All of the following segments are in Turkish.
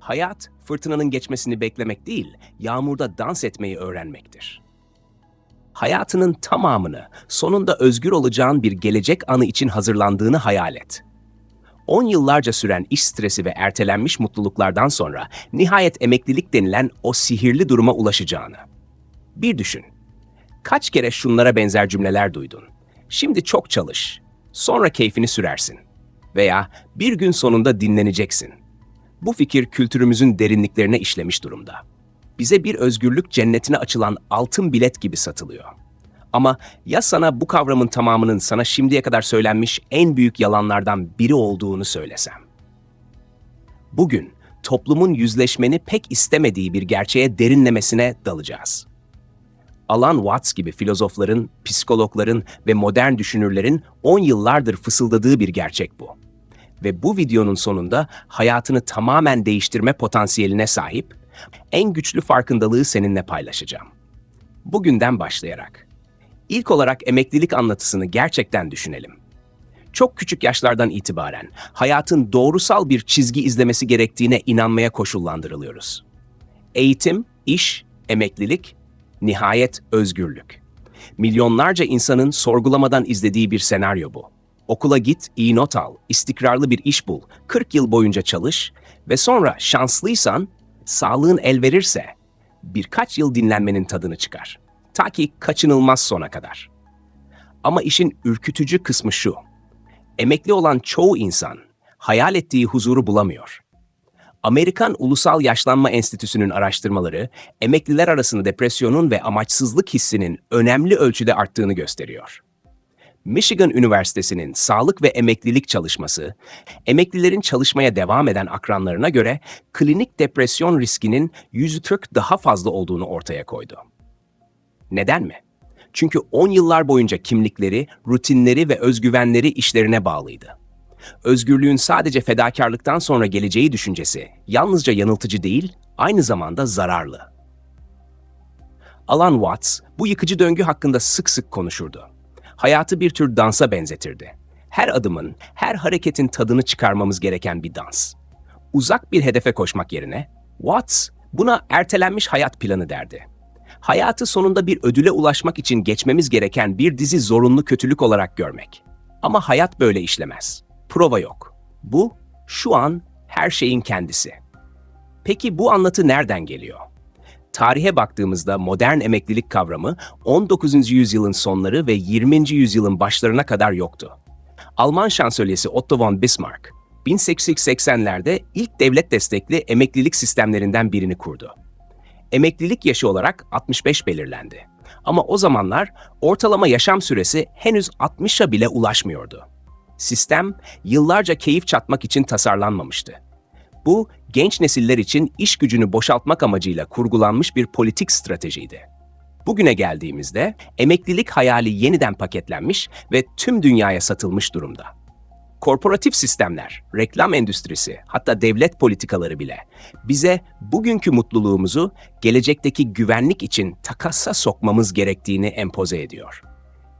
Hayat, fırtınanın geçmesini beklemek değil, yağmurda dans etmeyi öğrenmektir. Hayatının tamamını, sonunda özgür olacağın bir gelecek anı için hazırlandığını hayal et. 10 yıllarca süren iş stresi ve ertelenmiş mutluluklardan sonra nihayet emeklilik denilen o sihirli duruma ulaşacağını. Bir düşün. Kaç kere şunlara benzer cümleler duydun? Şimdi çok çalış, sonra keyfini sürersin. Veya bir gün sonunda dinleneceksin. Bu fikir kültürümüzün derinliklerine işlemiş durumda. Bize bir özgürlük cennetine açılan altın bilet gibi satılıyor. Ama ya sana bu kavramın tamamının sana şimdiye kadar söylenmiş en büyük yalanlardan biri olduğunu söylesem? Bugün toplumun yüzleşmeni pek istemediği bir gerçeğe derinlemesine dalacağız. Alan Watts gibi filozofların, psikologların ve modern düşünürlerin 10 yıllardır fısıldadığı bir gerçek bu. Ve bu videonun sonunda hayatını tamamen değiştirme potansiyeline sahip en güçlü farkındalığı seninle paylaşacağım. Bugünden başlayarak. İlk olarak emeklilik anlatısını gerçekten düşünelim. Çok küçük yaşlardan itibaren hayatın doğrusal bir çizgi izlemesi gerektiğine inanmaya koşullandırılıyoruz. Eğitim, iş, emeklilik, nihayet özgürlük. Milyonlarca insanın sorgulamadan izlediği bir senaryo bu. Okula git, iyi not al, istikrarlı bir iş bul, 40 yıl boyunca çalış ve sonra şanslıysan, sağlığın el verirse birkaç yıl dinlenmenin tadını çıkar. Ta ki kaçınılmaz sona kadar. Ama işin ürkütücü kısmı şu. Emekli olan çoğu insan hayal ettiği huzuru bulamıyor. Amerikan Ulusal Yaşlanma Enstitüsü'nün araştırmaları, emekliler arasında depresyonun ve amaçsızlık hissinin önemli ölçüde arttığını gösteriyor. Michigan Üniversitesi'nin sağlık ve emeklilik çalışması, emeklilerin çalışmaya devam eden akranlarına göre klinik depresyon riskinin 140 daha fazla olduğunu ortaya koydu. Neden mi? Çünkü 10 yıllar boyunca kimlikleri, rutinleri ve özgüvenleri işlerine bağlıydı. Özgürlüğün sadece fedakarlıktan sonra geleceği düşüncesi yalnızca yanıltıcı değil, aynı zamanda zararlı. Alan Watts bu yıkıcı döngü hakkında sık sık konuşurdu. Hayatı bir tür dansa benzetirdi. Her adımın, her hareketin tadını çıkarmamız gereken bir dans. Uzak bir hedefe koşmak yerine Watts buna ertelenmiş hayat planı derdi hayatı sonunda bir ödüle ulaşmak için geçmemiz gereken bir dizi zorunlu kötülük olarak görmek. Ama hayat böyle işlemez. Prova yok. Bu, şu an her şeyin kendisi. Peki bu anlatı nereden geliyor? Tarihe baktığımızda modern emeklilik kavramı 19. yüzyılın sonları ve 20. yüzyılın başlarına kadar yoktu. Alman şansölyesi Otto von Bismarck, 1880'lerde ilk devlet destekli emeklilik sistemlerinden birini kurdu emeklilik yaşı olarak 65 belirlendi. Ama o zamanlar ortalama yaşam süresi henüz 60'a bile ulaşmıyordu. Sistem yıllarca keyif çatmak için tasarlanmamıştı. Bu genç nesiller için iş gücünü boşaltmak amacıyla kurgulanmış bir politik stratejiydi. Bugüne geldiğimizde emeklilik hayali yeniden paketlenmiş ve tüm dünyaya satılmış durumda. Korporatif sistemler, reklam endüstrisi, hatta devlet politikaları bile bize bugünkü mutluluğumuzu gelecekteki güvenlik için takasa sokmamız gerektiğini empoze ediyor.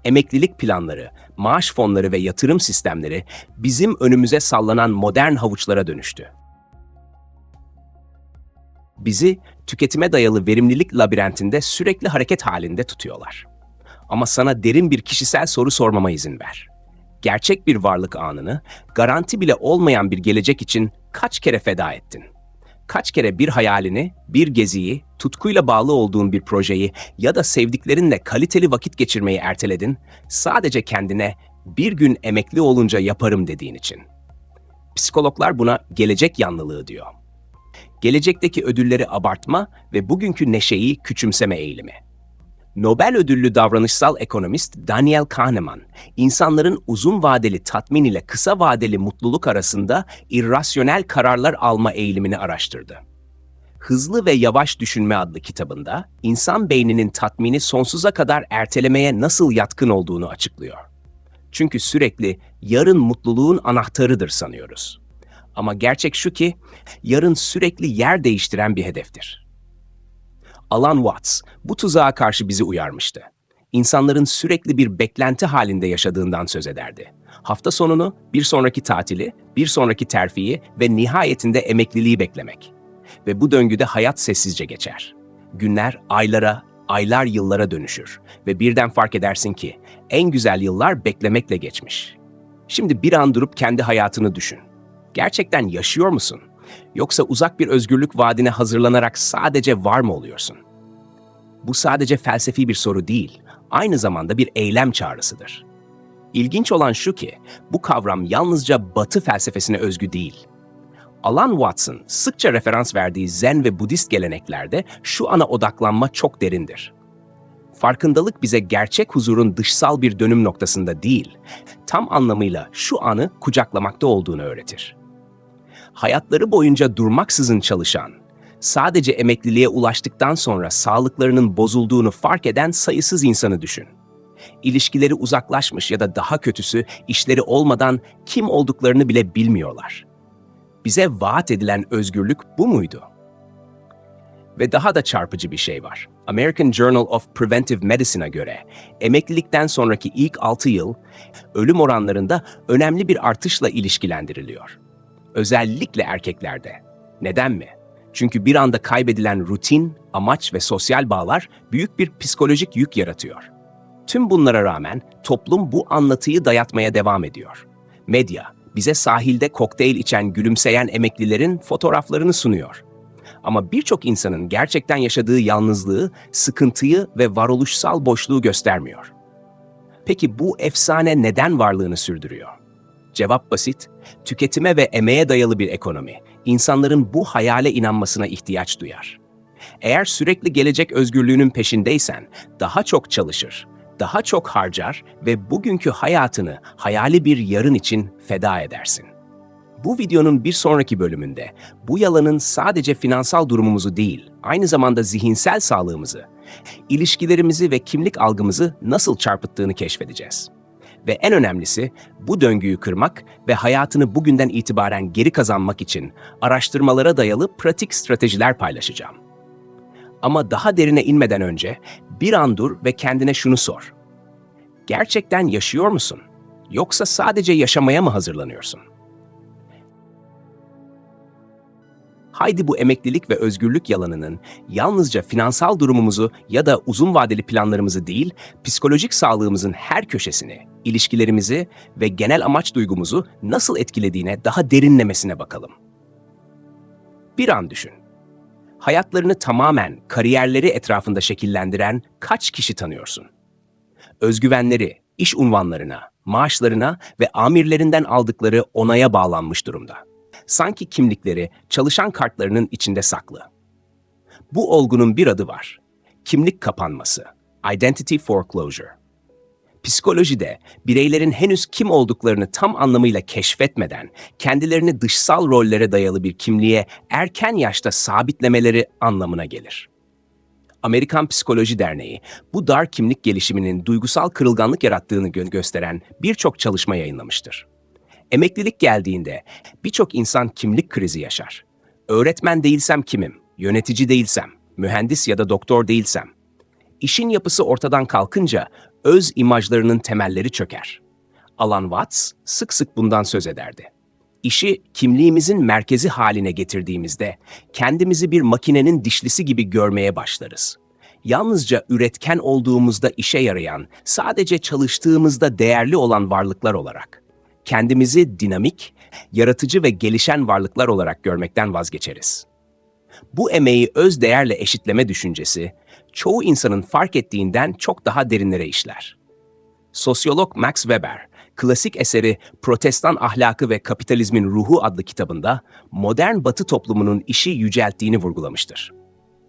Emeklilik planları, maaş fonları ve yatırım sistemleri bizim önümüze sallanan modern havuçlara dönüştü. Bizi tüketime dayalı verimlilik labirentinde sürekli hareket halinde tutuyorlar. Ama sana derin bir kişisel soru sormama izin ver gerçek bir varlık anını, garanti bile olmayan bir gelecek için kaç kere feda ettin? Kaç kere bir hayalini, bir geziyi, tutkuyla bağlı olduğun bir projeyi ya da sevdiklerinle kaliteli vakit geçirmeyi erteledin, sadece kendine bir gün emekli olunca yaparım dediğin için. Psikologlar buna gelecek yanlılığı diyor. Gelecekteki ödülleri abartma ve bugünkü neşeyi küçümseme eğilimi. Nobel ödüllü davranışsal ekonomist Daniel Kahneman, insanların uzun vadeli tatmin ile kısa vadeli mutluluk arasında irrasyonel kararlar alma eğilimini araştırdı. Hızlı ve Yavaş Düşünme adlı kitabında insan beyninin tatmini sonsuza kadar ertelemeye nasıl yatkın olduğunu açıklıyor. Çünkü sürekli yarın mutluluğun anahtarıdır sanıyoruz. Ama gerçek şu ki yarın sürekli yer değiştiren bir hedeftir. Alan Watts bu tuzağa karşı bizi uyarmıştı. İnsanların sürekli bir beklenti halinde yaşadığından söz ederdi. Hafta sonunu, bir sonraki tatili, bir sonraki terfiyi ve nihayetinde emekliliği beklemek. ve bu döngüde hayat sessizce geçer. Günler aylara, aylar yıllara dönüşür ve birden fark edersin ki en güzel yıllar beklemekle geçmiş. Şimdi bir an durup kendi hayatını düşün. Gerçekten yaşıyor musun? Yoksa uzak bir özgürlük vaadine hazırlanarak sadece var mı oluyorsun? Bu sadece felsefi bir soru değil, aynı zamanda bir eylem çağrısıdır. İlginç olan şu ki, bu kavram yalnızca Batı felsefesine özgü değil. Alan Watson sıkça referans verdiği Zen ve Budist geleneklerde şu ana odaklanma çok derindir. Farkındalık bize gerçek huzurun dışsal bir dönüm noktasında değil, tam anlamıyla şu anı kucaklamakta olduğunu öğretir. Hayatları boyunca durmaksızın çalışan, sadece emekliliğe ulaştıktan sonra sağlıklarının bozulduğunu fark eden sayısız insanı düşün. İlişkileri uzaklaşmış ya da daha kötüsü işleri olmadan kim olduklarını bile bilmiyorlar. Bize vaat edilen özgürlük bu muydu? Ve daha da çarpıcı bir şey var. American Journal of Preventive Medicine'a göre emeklilikten sonraki ilk 6 yıl ölüm oranlarında önemli bir artışla ilişkilendiriliyor. Özellikle erkeklerde. Neden mi? Çünkü bir anda kaybedilen rutin, amaç ve sosyal bağlar büyük bir psikolojik yük yaratıyor. Tüm bunlara rağmen toplum bu anlatıyı dayatmaya devam ediyor. Medya bize sahilde kokteyl içen gülümseyen emeklilerin fotoğraflarını sunuyor. Ama birçok insanın gerçekten yaşadığı yalnızlığı, sıkıntıyı ve varoluşsal boşluğu göstermiyor. Peki bu efsane neden varlığını sürdürüyor? Cevap basit, tüketime ve emeğe dayalı bir ekonomi, insanların bu hayale inanmasına ihtiyaç duyar. Eğer sürekli gelecek özgürlüğünün peşindeysen, daha çok çalışır, daha çok harcar ve bugünkü hayatını hayali bir yarın için feda edersin. Bu videonun bir sonraki bölümünde bu yalanın sadece finansal durumumuzu değil, aynı zamanda zihinsel sağlığımızı, ilişkilerimizi ve kimlik algımızı nasıl çarpıttığını keşfedeceğiz. Ve en önemlisi bu döngüyü kırmak ve hayatını bugünden itibaren geri kazanmak için araştırmalara dayalı pratik stratejiler paylaşacağım. Ama daha derine inmeden önce bir an dur ve kendine şunu sor. Gerçekten yaşıyor musun? Yoksa sadece yaşamaya mı hazırlanıyorsun? Haydi bu emeklilik ve özgürlük yalanının yalnızca finansal durumumuzu ya da uzun vadeli planlarımızı değil, psikolojik sağlığımızın her köşesini, ilişkilerimizi ve genel amaç duygumuzu nasıl etkilediğine daha derinlemesine bakalım. Bir an düşün. Hayatlarını tamamen kariyerleri etrafında şekillendiren kaç kişi tanıyorsun? Özgüvenleri, iş unvanlarına, maaşlarına ve amirlerinden aldıkları onaya bağlanmış durumda sanki kimlikleri çalışan kartlarının içinde saklı. Bu olgunun bir adı var. Kimlik kapanması, identity foreclosure. Psikolojide bireylerin henüz kim olduklarını tam anlamıyla keşfetmeden kendilerini dışsal rollere dayalı bir kimliğe erken yaşta sabitlemeleri anlamına gelir. Amerikan Psikoloji Derneği bu dar kimlik gelişiminin duygusal kırılganlık yarattığını gö gösteren birçok çalışma yayınlamıştır. Emeklilik geldiğinde birçok insan kimlik krizi yaşar. Öğretmen değilsem kimim? Yönetici değilsem, mühendis ya da doktor değilsem. İşin yapısı ortadan kalkınca öz imajlarının temelleri çöker. Alan Watts sık sık bundan söz ederdi. İşi kimliğimizin merkezi haline getirdiğimizde kendimizi bir makinenin dişlisi gibi görmeye başlarız. Yalnızca üretken olduğumuzda işe yarayan, sadece çalıştığımızda değerli olan varlıklar olarak kendimizi dinamik, yaratıcı ve gelişen varlıklar olarak görmekten vazgeçeriz. Bu emeği öz değerle eşitleme düşüncesi, çoğu insanın fark ettiğinden çok daha derinlere işler. Sosyolog Max Weber, klasik eseri Protestan Ahlakı ve Kapitalizmin Ruhu adlı kitabında modern batı toplumunun işi yücelttiğini vurgulamıştır.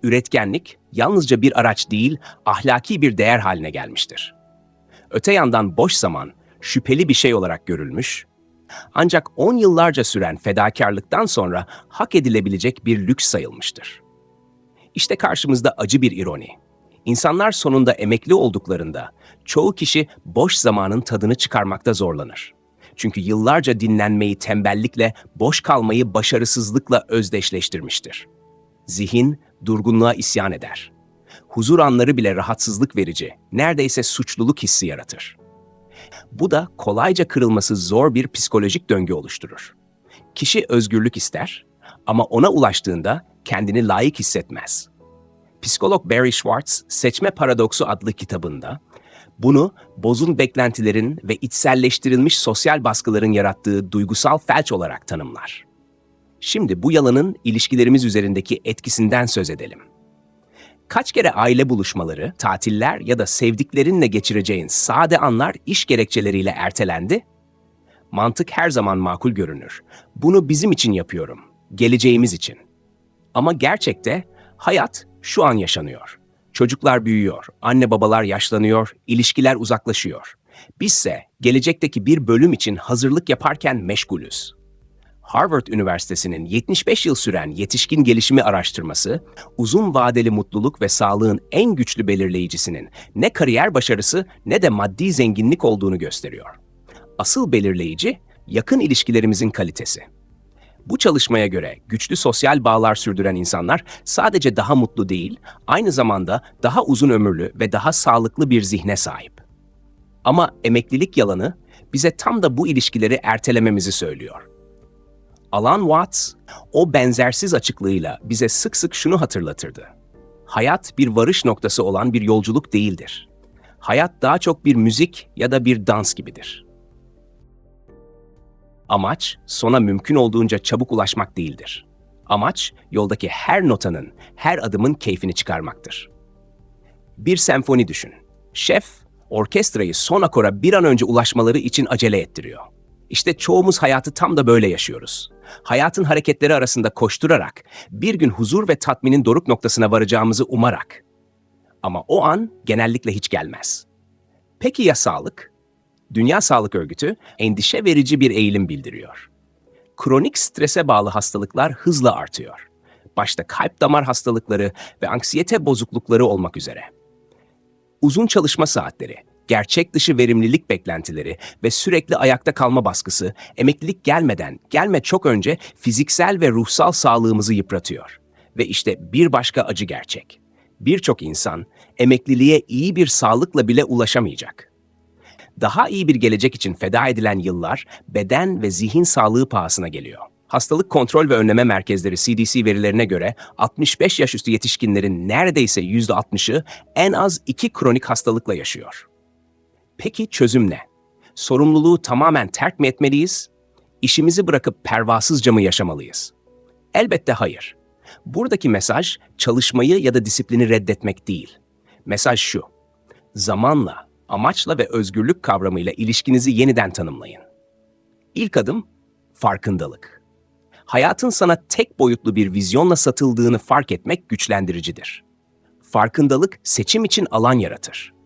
Üretkenlik yalnızca bir araç değil, ahlaki bir değer haline gelmiştir. Öte yandan boş zaman, şüpheli bir şey olarak görülmüş, ancak 10 yıllarca süren fedakarlıktan sonra hak edilebilecek bir lüks sayılmıştır. İşte karşımızda acı bir ironi. İnsanlar sonunda emekli olduklarında çoğu kişi boş zamanın tadını çıkarmakta zorlanır. Çünkü yıllarca dinlenmeyi tembellikle, boş kalmayı başarısızlıkla özdeşleştirmiştir. Zihin durgunluğa isyan eder. Huzur anları bile rahatsızlık verici, neredeyse suçluluk hissi yaratır. Bu da kolayca kırılması zor bir psikolojik döngü oluşturur. Kişi özgürlük ister Ama ona ulaştığında kendini layık hissetmez. Psikolog Barry Schwartz, Seçme Paradoksu adlı kitabında bunu bozun beklentilerin ve içselleştirilmiş sosyal baskıların yarattığı duygusal felç olarak tanımlar. Şimdi bu yalanın ilişkilerimiz üzerindeki etkisinden söz edelim. Kaç kere aile buluşmaları, tatiller ya da sevdiklerinle geçireceğin sade anlar iş gerekçeleriyle ertelendi? Mantık her zaman makul görünür. Bunu bizim için yapıyorum, geleceğimiz için. Ama gerçekte hayat şu an yaşanıyor. Çocuklar büyüyor, anne babalar yaşlanıyor, ilişkiler uzaklaşıyor. Bizse gelecekteki bir bölüm için hazırlık yaparken meşgulüz. Harvard Üniversitesi'nin 75 yıl süren yetişkin gelişimi araştırması, uzun vadeli mutluluk ve sağlığın en güçlü belirleyicisinin ne kariyer başarısı ne de maddi zenginlik olduğunu gösteriyor. Asıl belirleyici, yakın ilişkilerimizin kalitesi. Bu çalışmaya göre güçlü sosyal bağlar sürdüren insanlar sadece daha mutlu değil, aynı zamanda daha uzun ömürlü ve daha sağlıklı bir zihne sahip. Ama emeklilik yalanı bize tam da bu ilişkileri ertelememizi söylüyor. Alan Watts, o benzersiz açıklığıyla bize sık sık şunu hatırlatırdı. Hayat bir varış noktası olan bir yolculuk değildir. Hayat daha çok bir müzik ya da bir dans gibidir. Amaç, sona mümkün olduğunca çabuk ulaşmak değildir. Amaç, yoldaki her notanın, her adımın keyfini çıkarmaktır. Bir senfoni düşün. Şef, orkestrayı son akora bir an önce ulaşmaları için acele ettiriyor. İşte çoğumuz hayatı tam da böyle yaşıyoruz. Hayatın hareketleri arasında koşturarak, bir gün huzur ve tatminin doruk noktasına varacağımızı umarak. Ama o an genellikle hiç gelmez. Peki ya sağlık? Dünya Sağlık Örgütü endişe verici bir eğilim bildiriyor. Kronik strese bağlı hastalıklar hızla artıyor. Başta kalp damar hastalıkları ve anksiyete bozuklukları olmak üzere. Uzun çalışma saatleri, gerçek dışı verimlilik beklentileri ve sürekli ayakta kalma baskısı emeklilik gelmeden, gelme çok önce fiziksel ve ruhsal sağlığımızı yıpratıyor. Ve işte bir başka acı gerçek. Birçok insan emekliliğe iyi bir sağlıkla bile ulaşamayacak daha iyi bir gelecek için feda edilen yıllar beden ve zihin sağlığı pahasına geliyor. Hastalık Kontrol ve Önleme Merkezleri CDC verilerine göre 65 yaş üstü yetişkinlerin neredeyse %60'ı en az iki kronik hastalıkla yaşıyor. Peki çözüm ne? Sorumluluğu tamamen terk mi etmeliyiz? İşimizi bırakıp pervasızca mı yaşamalıyız? Elbette hayır. Buradaki mesaj çalışmayı ya da disiplini reddetmek değil. Mesaj şu. Zamanla amaçla ve özgürlük kavramıyla ilişkinizi yeniden tanımlayın. İlk adım farkındalık. Hayatın sana tek boyutlu bir vizyonla satıldığını fark etmek güçlendiricidir. Farkındalık seçim için alan yaratır.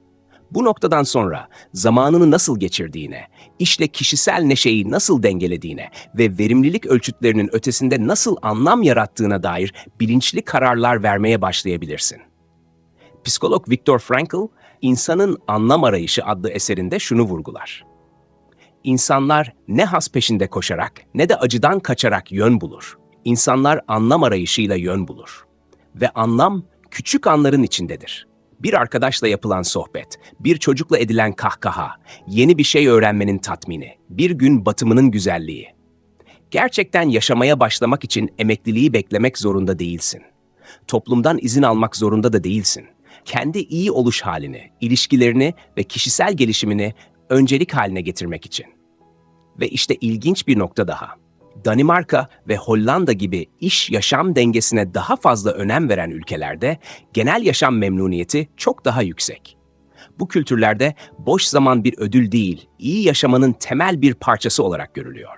Bu noktadan sonra zamanını nasıl geçirdiğine, işle kişisel neşeyi nasıl dengelediğine ve verimlilik ölçütlerinin ötesinde nasıl anlam yarattığına dair bilinçli kararlar vermeye başlayabilirsin. Psikolog Viktor Frankl, İnsanın Anlam Arayışı adlı eserinde şunu vurgular. İnsanlar ne has peşinde koşarak ne de acıdan kaçarak yön bulur. İnsanlar anlam arayışıyla yön bulur. Ve anlam küçük anların içindedir. Bir arkadaşla yapılan sohbet, bir çocukla edilen kahkaha, yeni bir şey öğrenmenin tatmini, bir gün batımının güzelliği. Gerçekten yaşamaya başlamak için emekliliği beklemek zorunda değilsin. Toplumdan izin almak zorunda da değilsin kendi iyi oluş halini, ilişkilerini ve kişisel gelişimini öncelik haline getirmek için. Ve işte ilginç bir nokta daha. Danimarka ve Hollanda gibi iş yaşam dengesine daha fazla önem veren ülkelerde genel yaşam memnuniyeti çok daha yüksek. Bu kültürlerde boş zaman bir ödül değil, iyi yaşamanın temel bir parçası olarak görülüyor.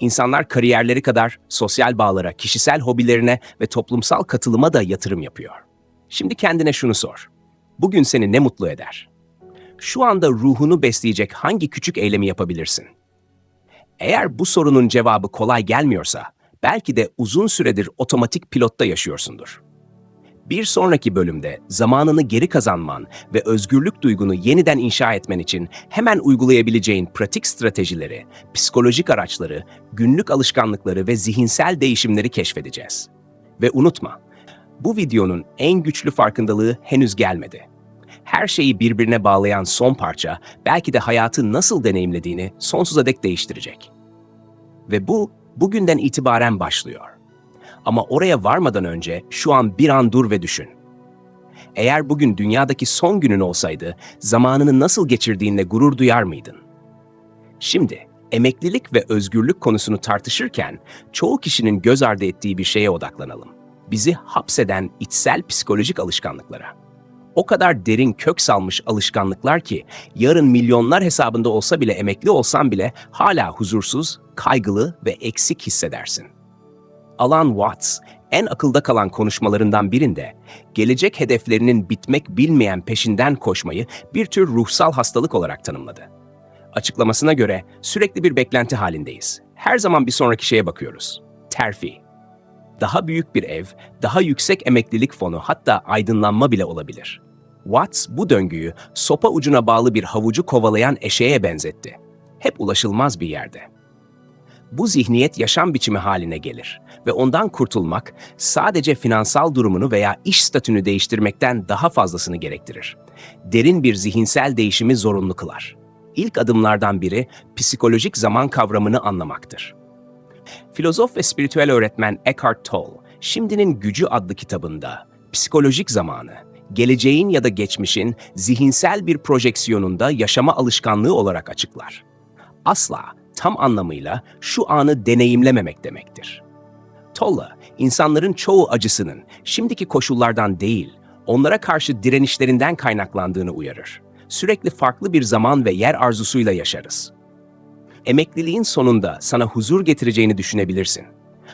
İnsanlar kariyerleri kadar sosyal bağlara, kişisel hobilerine ve toplumsal katılıma da yatırım yapıyor. Şimdi kendine şunu sor. Bugün seni ne mutlu eder? Şu anda ruhunu besleyecek hangi küçük eylemi yapabilirsin? Eğer bu sorunun cevabı kolay gelmiyorsa, belki de uzun süredir otomatik pilotta yaşıyorsundur. Bir sonraki bölümde zamanını geri kazanman ve özgürlük duygunu yeniden inşa etmen için hemen uygulayabileceğin pratik stratejileri, psikolojik araçları, günlük alışkanlıkları ve zihinsel değişimleri keşfedeceğiz. Ve unutma, bu videonun en güçlü farkındalığı henüz gelmedi. Her şeyi birbirine bağlayan son parça belki de hayatı nasıl deneyimlediğini sonsuza dek değiştirecek. Ve bu bugünden itibaren başlıyor. Ama oraya varmadan önce şu an bir an dur ve düşün. Eğer bugün dünyadaki son günün olsaydı, zamanını nasıl geçirdiğinle gurur duyar mıydın? Şimdi, emeklilik ve özgürlük konusunu tartışırken çoğu kişinin göz ardı ettiği bir şeye odaklanalım. Bizi hapseden içsel psikolojik alışkanlıklara. O kadar derin kök salmış alışkanlıklar ki yarın milyonlar hesabında olsa bile emekli olsan bile hala huzursuz, kaygılı ve eksik hissedersin. Alan Watts en akılda kalan konuşmalarından birinde gelecek hedeflerinin bitmek bilmeyen peşinden koşmayı bir tür ruhsal hastalık olarak tanımladı. Açıklamasına göre sürekli bir beklenti halindeyiz. Her zaman bir sonraki şeye bakıyoruz. Terfi. Daha büyük bir ev, daha yüksek emeklilik fonu hatta aydınlanma bile olabilir. Watts bu döngüyü sopa ucuna bağlı bir havucu kovalayan eşeğe benzetti. Hep ulaşılmaz bir yerde. Bu zihniyet yaşam biçimi haline gelir ve ondan kurtulmak sadece finansal durumunu veya iş statünü değiştirmekten daha fazlasını gerektirir. Derin bir zihinsel değişimi zorunlu kılar. İlk adımlardan biri psikolojik zaman kavramını anlamaktır. Filozof ve spiritüel öğretmen Eckhart Tolle, Şimdinin Gücü adlı kitabında psikolojik zamanı, geleceğin ya da geçmişin zihinsel bir projeksiyonunda yaşama alışkanlığı olarak açıklar. Asla tam anlamıyla şu anı deneyimlememek demektir. Tolla, insanların çoğu acısının şimdiki koşullardan değil, onlara karşı direnişlerinden kaynaklandığını uyarır. Sürekli farklı bir zaman ve yer arzusuyla yaşarız. Emekliliğin sonunda sana huzur getireceğini düşünebilirsin.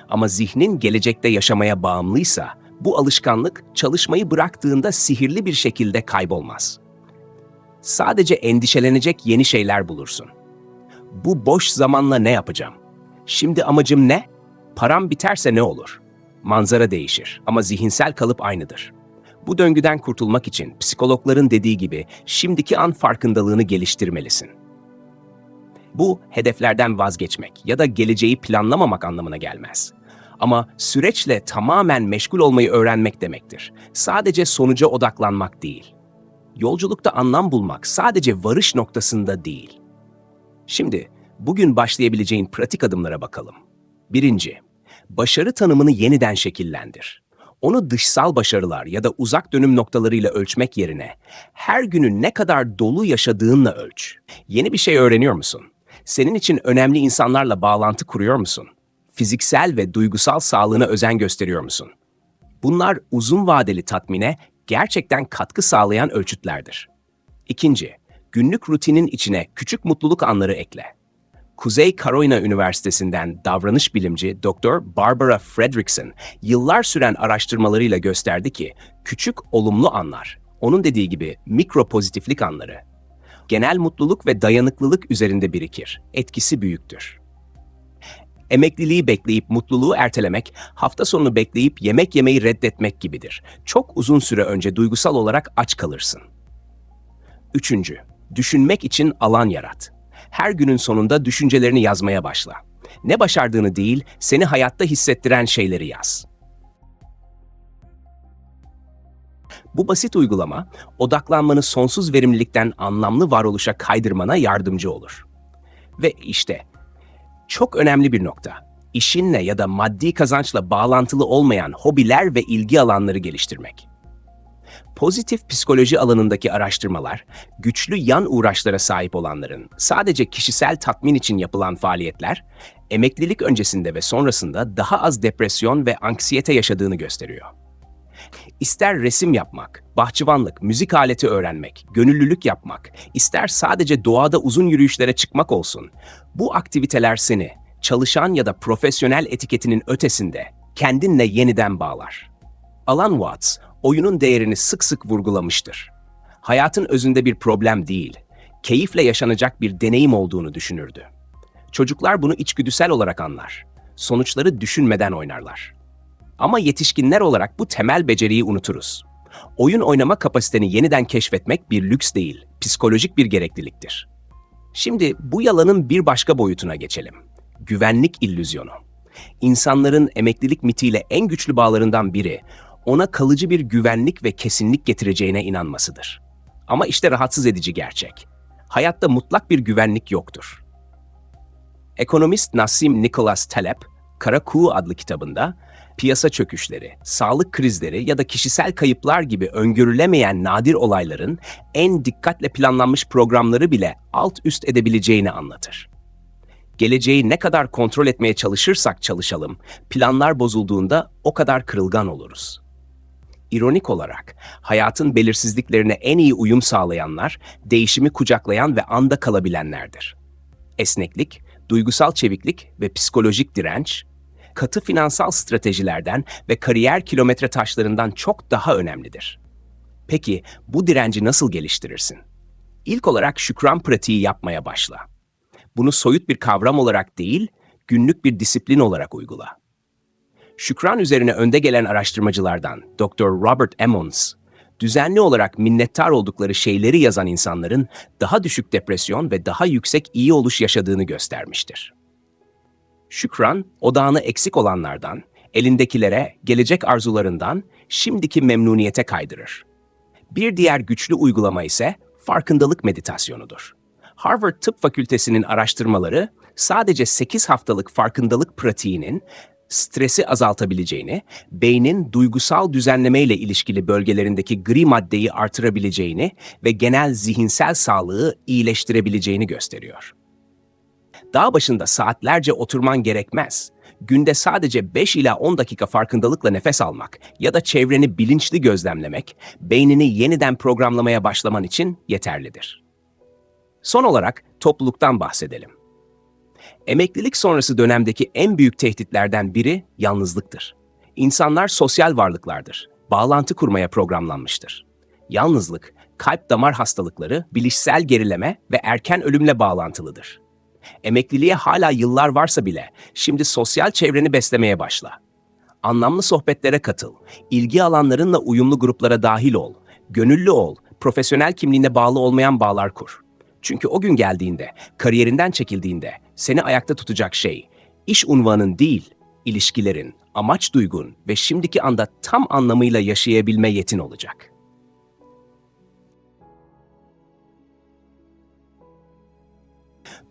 Ama zihnin gelecekte yaşamaya bağımlıysa, bu alışkanlık çalışmayı bıraktığında sihirli bir şekilde kaybolmaz. Sadece endişelenecek yeni şeyler bulursun. Bu boş zamanla ne yapacağım? Şimdi amacım ne? Param biterse ne olur? Manzara değişir ama zihinsel kalıp aynıdır. Bu döngüden kurtulmak için psikologların dediği gibi şimdiki an farkındalığını geliştirmelisin. Bu hedeflerden vazgeçmek ya da geleceği planlamamak anlamına gelmez. Ama süreçle tamamen meşgul olmayı öğrenmek demektir. Sadece sonuca odaklanmak değil. Yolculukta anlam bulmak sadece varış noktasında değil. Şimdi bugün başlayabileceğin pratik adımlara bakalım. Birinci, başarı tanımını yeniden şekillendir. Onu dışsal başarılar ya da uzak dönüm noktalarıyla ölçmek yerine her günü ne kadar dolu yaşadığınla ölç. Yeni bir şey öğreniyor musun? Senin için önemli insanlarla bağlantı kuruyor musun? Fiziksel ve duygusal sağlığına özen gösteriyor musun? Bunlar uzun vadeli tatmine gerçekten katkı sağlayan ölçütlerdir. İkinci, günlük rutinin içine küçük mutluluk anları ekle. Kuzey Carolina Üniversitesi'nden davranış bilimci Dr. Barbara Fredrickson yıllar süren araştırmalarıyla gösterdi ki küçük olumlu anlar, onun dediği gibi mikro pozitiflik anları, genel mutluluk ve dayanıklılık üzerinde birikir. Etkisi büyüktür. Emekliliği bekleyip mutluluğu ertelemek, hafta sonunu bekleyip yemek yemeyi reddetmek gibidir. Çok uzun süre önce duygusal olarak aç kalırsın. Üçüncü, düşünmek için alan yarat. Her günün sonunda düşüncelerini yazmaya başla. Ne başardığını değil, seni hayatta hissettiren şeyleri yaz. Bu basit uygulama, odaklanmanı sonsuz verimlilikten anlamlı varoluşa kaydırmana yardımcı olur. Ve işte, çok önemli bir nokta. İşinle ya da maddi kazançla bağlantılı olmayan hobiler ve ilgi alanları geliştirmek. Pozitif psikoloji alanındaki araştırmalar, güçlü yan uğraşlara sahip olanların sadece kişisel tatmin için yapılan faaliyetler, emeklilik öncesinde ve sonrasında daha az depresyon ve anksiyete yaşadığını gösteriyor. İster resim yapmak, bahçıvanlık, müzik aleti öğrenmek, gönüllülük yapmak, ister sadece doğada uzun yürüyüşlere çıkmak olsun, bu aktiviteler seni çalışan ya da profesyonel etiketinin ötesinde kendinle yeniden bağlar. Alan Watts, oyunun değerini sık sık vurgulamıştır. Hayatın özünde bir problem değil, keyifle yaşanacak bir deneyim olduğunu düşünürdü. Çocuklar bunu içgüdüsel olarak anlar. Sonuçları düşünmeden oynarlar. Ama yetişkinler olarak bu temel beceriyi unuturuz. Oyun oynama kapasiteni yeniden keşfetmek bir lüks değil, psikolojik bir gerekliliktir. Şimdi bu yalanın bir başka boyutuna geçelim. Güvenlik illüzyonu. İnsanların emeklilik mitiyle en güçlü bağlarından biri ona kalıcı bir güvenlik ve kesinlik getireceğine inanmasıdır. Ama işte rahatsız edici gerçek. Hayatta mutlak bir güvenlik yoktur. Ekonomist Nassim Nicholas Taleb, Kara Kuğu adlı kitabında piyasa çöküşleri, sağlık krizleri ya da kişisel kayıplar gibi öngörülemeyen nadir olayların en dikkatle planlanmış programları bile alt üst edebileceğini anlatır. Geleceği ne kadar kontrol etmeye çalışırsak çalışalım, planlar bozulduğunda o kadar kırılgan oluruz. İronik olarak hayatın belirsizliklerine en iyi uyum sağlayanlar, değişimi kucaklayan ve anda kalabilenlerdir. Esneklik, duygusal çeviklik ve psikolojik direnç, katı finansal stratejilerden ve kariyer kilometre taşlarından çok daha önemlidir. Peki bu direnci nasıl geliştirirsin? İlk olarak şükran pratiği yapmaya başla. Bunu soyut bir kavram olarak değil, günlük bir disiplin olarak uygula. Şükran üzerine önde gelen araştırmacılardan Dr. Robert Emmons, düzenli olarak minnettar oldukları şeyleri yazan insanların daha düşük depresyon ve daha yüksek iyi oluş yaşadığını göstermiştir. Şükran, odağını eksik olanlardan, elindekilere, gelecek arzularından, şimdiki memnuniyete kaydırır. Bir diğer güçlü uygulama ise farkındalık meditasyonudur. Harvard Tıp Fakültesi'nin araştırmaları sadece 8 haftalık farkındalık pratiğinin stresi azaltabileceğini, beynin duygusal düzenleme ile ilişkili bölgelerindeki gri maddeyi artırabileceğini ve genel zihinsel sağlığı iyileştirebileceğini gösteriyor. Dağ başında saatlerce oturman gerekmez. Günde sadece 5 ila 10 dakika farkındalıkla nefes almak ya da çevreni bilinçli gözlemlemek, beynini yeniden programlamaya başlaman için yeterlidir. Son olarak topluluktan bahsedelim. Emeklilik sonrası dönemdeki en büyük tehditlerden biri yalnızlıktır. İnsanlar sosyal varlıklardır. Bağlantı kurmaya programlanmıştır. Yalnızlık, kalp damar hastalıkları, bilişsel gerileme ve erken ölümle bağlantılıdır. Emekliliğe hala yıllar varsa bile şimdi sosyal çevreni beslemeye başla. Anlamlı sohbetlere katıl, ilgi alanlarınla uyumlu gruplara dahil ol, gönüllü ol, profesyonel kimliğine bağlı olmayan bağlar kur. Çünkü o gün geldiğinde, kariyerinden çekildiğinde seni ayakta tutacak şey, iş unvanın değil, ilişkilerin, amaç duygun ve şimdiki anda tam anlamıyla yaşayabilme yetin olacak.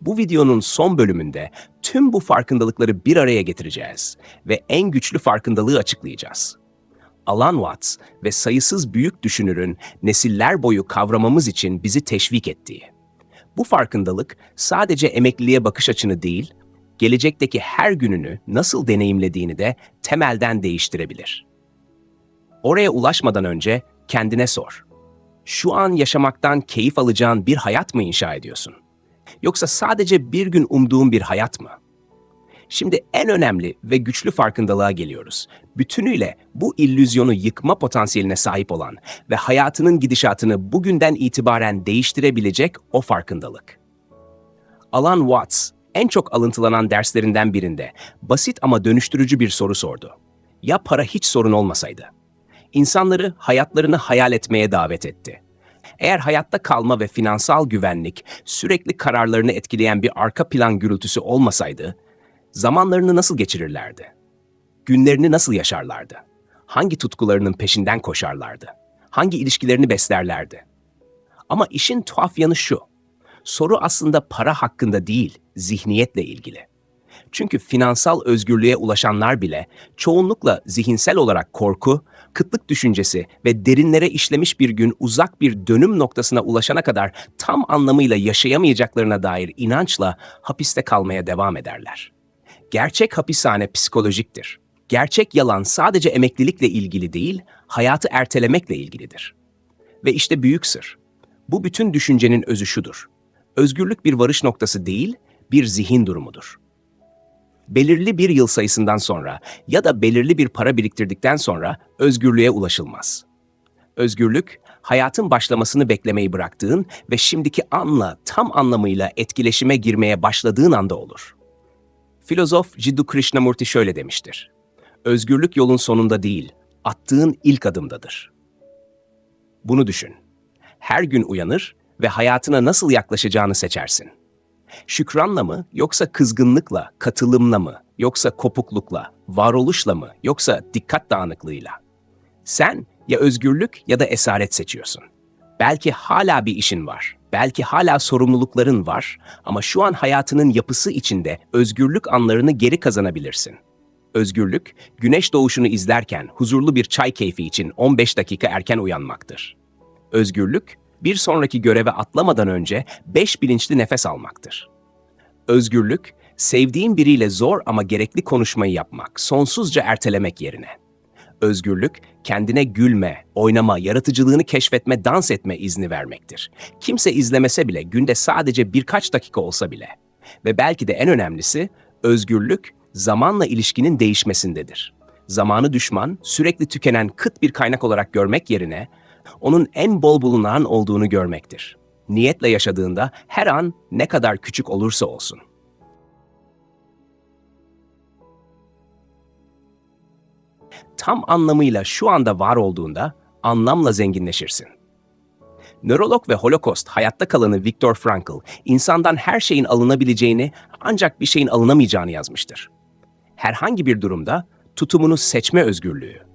Bu videonun son bölümünde tüm bu farkındalıkları bir araya getireceğiz ve en güçlü farkındalığı açıklayacağız. Alan Watts ve sayısız büyük düşünürün nesiller boyu kavramamız için bizi teşvik ettiği. Bu farkındalık sadece emekliliğe bakış açını değil, gelecekteki her gününü nasıl deneyimlediğini de temelden değiştirebilir. Oraya ulaşmadan önce kendine sor. Şu an yaşamaktan keyif alacağın bir hayat mı inşa ediyorsun? Yoksa sadece bir gün umduğun bir hayat mı? Şimdi en önemli ve güçlü farkındalığa geliyoruz. Bütünüyle bu illüzyonu yıkma potansiyeline sahip olan ve hayatının gidişatını bugünden itibaren değiştirebilecek o farkındalık. Alan Watts en çok alıntılanan derslerinden birinde basit ama dönüştürücü bir soru sordu. Ya para hiç sorun olmasaydı? İnsanları hayatlarını hayal etmeye davet etti. Eğer hayatta kalma ve finansal güvenlik sürekli kararlarını etkileyen bir arka plan gürültüsü olmasaydı, zamanlarını nasıl geçirirlerdi? Günlerini nasıl yaşarlardı? Hangi tutkularının peşinden koşarlardı? Hangi ilişkilerini beslerlerdi? Ama işin tuhaf yanı şu. Soru aslında para hakkında değil, zihniyetle ilgili. Çünkü finansal özgürlüğe ulaşanlar bile çoğunlukla zihinsel olarak korku, kıtlık düşüncesi ve derinlere işlemiş bir gün uzak bir dönüm noktasına ulaşana kadar tam anlamıyla yaşayamayacaklarına dair inançla hapiste kalmaya devam ederler. Gerçek hapishane psikolojiktir. Gerçek yalan sadece emeklilikle ilgili değil, hayatı ertelemekle ilgilidir. Ve işte büyük sır. Bu bütün düşüncenin özü şudur. Özgürlük bir varış noktası değil, bir zihin durumudur belirli bir yıl sayısından sonra ya da belirli bir para biriktirdikten sonra özgürlüğe ulaşılmaz. Özgürlük, hayatın başlamasını beklemeyi bıraktığın ve şimdiki anla tam anlamıyla etkileşime girmeye başladığın anda olur. Filozof Jiddu Krishnamurti şöyle demiştir. Özgürlük yolun sonunda değil, attığın ilk adımdadır. Bunu düşün. Her gün uyanır ve hayatına nasıl yaklaşacağını seçersin. Şükranla mı yoksa kızgınlıkla, katılımla mı yoksa kopuklukla, varoluşla mı yoksa dikkat dağınıklığıyla? Sen ya özgürlük ya da esaret seçiyorsun. Belki hala bir işin var. Belki hala sorumlulukların var ama şu an hayatının yapısı içinde özgürlük anlarını geri kazanabilirsin. Özgürlük, güneş doğuşunu izlerken huzurlu bir çay keyfi için 15 dakika erken uyanmaktır. Özgürlük, bir sonraki göreve atlamadan önce 5 bilinçli nefes almaktır. Özgürlük, sevdiğin biriyle zor ama gerekli konuşmayı yapmak, sonsuzca ertelemek yerine. Özgürlük, kendine gülme, oynama, yaratıcılığını keşfetme, dans etme izni vermektir. Kimse izlemese bile, günde sadece birkaç dakika olsa bile. Ve belki de en önemlisi, özgürlük, zamanla ilişkinin değişmesindedir. Zamanı düşman, sürekli tükenen kıt bir kaynak olarak görmek yerine, onun en bol bulunan olduğunu görmektir. Niyetle yaşadığında her an ne kadar küçük olursa olsun. Tam anlamıyla şu anda var olduğunda anlamla zenginleşirsin. Nörolog ve Holocaust hayatta kalanı Viktor Frankl, insandan her şeyin alınabileceğini ancak bir şeyin alınamayacağını yazmıştır. Herhangi bir durumda tutumunu seçme özgürlüğü.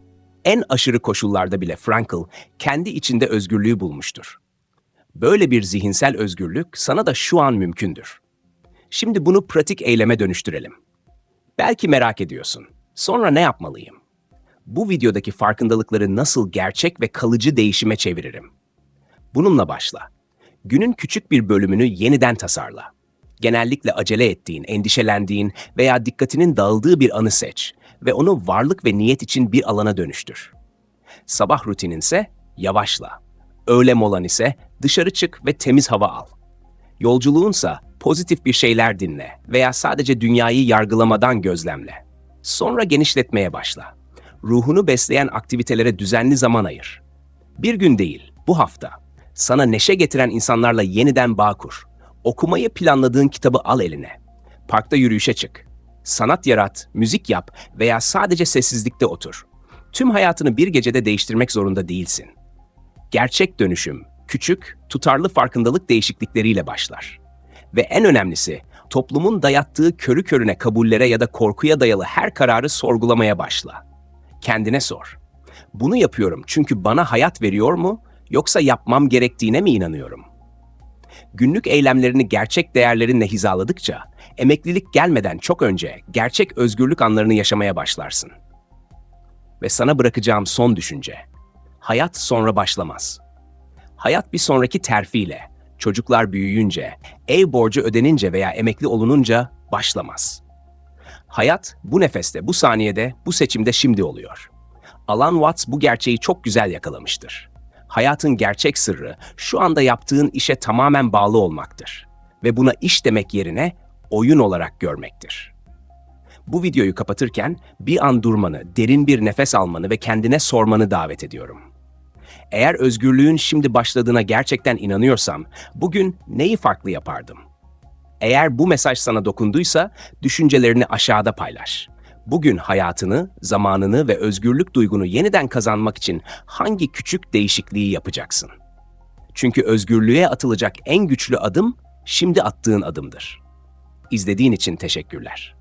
En aşırı koşullarda bile Frankl kendi içinde özgürlüğü bulmuştur. Böyle bir zihinsel özgürlük sana da şu an mümkündür. Şimdi bunu pratik eyleme dönüştürelim. Belki merak ediyorsun. Sonra ne yapmalıyım? Bu videodaki farkındalıkları nasıl gerçek ve kalıcı değişime çeviririm? Bununla başla. Günün küçük bir bölümünü yeniden tasarla. Genellikle acele ettiğin, endişelendiğin veya dikkatinin dağıldığı bir anı seç ve onu varlık ve niyet için bir alana dönüştür. Sabah rutininse yavaşla. Öğle molan ise dışarı çık ve temiz hava al. Yolculuğunsa pozitif bir şeyler dinle veya sadece dünyayı yargılamadan gözlemle. Sonra genişletmeye başla. Ruhunu besleyen aktivitelere düzenli zaman ayır. Bir gün değil, bu hafta. Sana neşe getiren insanlarla yeniden bağ kur. Okumayı planladığın kitabı al eline. Parkta yürüyüşe çık. Sanat yarat, müzik yap veya sadece sessizlikte otur. Tüm hayatını bir gecede değiştirmek zorunda değilsin. Gerçek dönüşüm, küçük, tutarlı farkındalık değişiklikleriyle başlar. Ve en önemlisi, toplumun dayattığı körü körüne kabullere ya da korkuya dayalı her kararı sorgulamaya başla. Kendine sor. Bunu yapıyorum çünkü bana hayat veriyor mu yoksa yapmam gerektiğine mi inanıyorum? Günlük eylemlerini gerçek değerlerinle hizaladıkça emeklilik gelmeden çok önce gerçek özgürlük anlarını yaşamaya başlarsın. Ve sana bırakacağım son düşünce. Hayat sonra başlamaz. Hayat bir sonraki terfiyle, çocuklar büyüyünce, ev borcu ödenince veya emekli olununca başlamaz. Hayat bu nefeste, bu saniyede, bu seçimde şimdi oluyor. Alan Watts bu gerçeği çok güzel yakalamıştır. Hayatın gerçek sırrı şu anda yaptığın işe tamamen bağlı olmaktır ve buna iş demek yerine oyun olarak görmektir. Bu videoyu kapatırken bir an durmanı, derin bir nefes almanı ve kendine sormanı davet ediyorum. Eğer özgürlüğün şimdi başladığına gerçekten inanıyorsam, bugün neyi farklı yapardım? Eğer bu mesaj sana dokunduysa, düşüncelerini aşağıda paylaş. Bugün hayatını, zamanını ve özgürlük duygunu yeniden kazanmak için hangi küçük değişikliği yapacaksın? Çünkü özgürlüğe atılacak en güçlü adım şimdi attığın adımdır. İzlediğin için teşekkürler.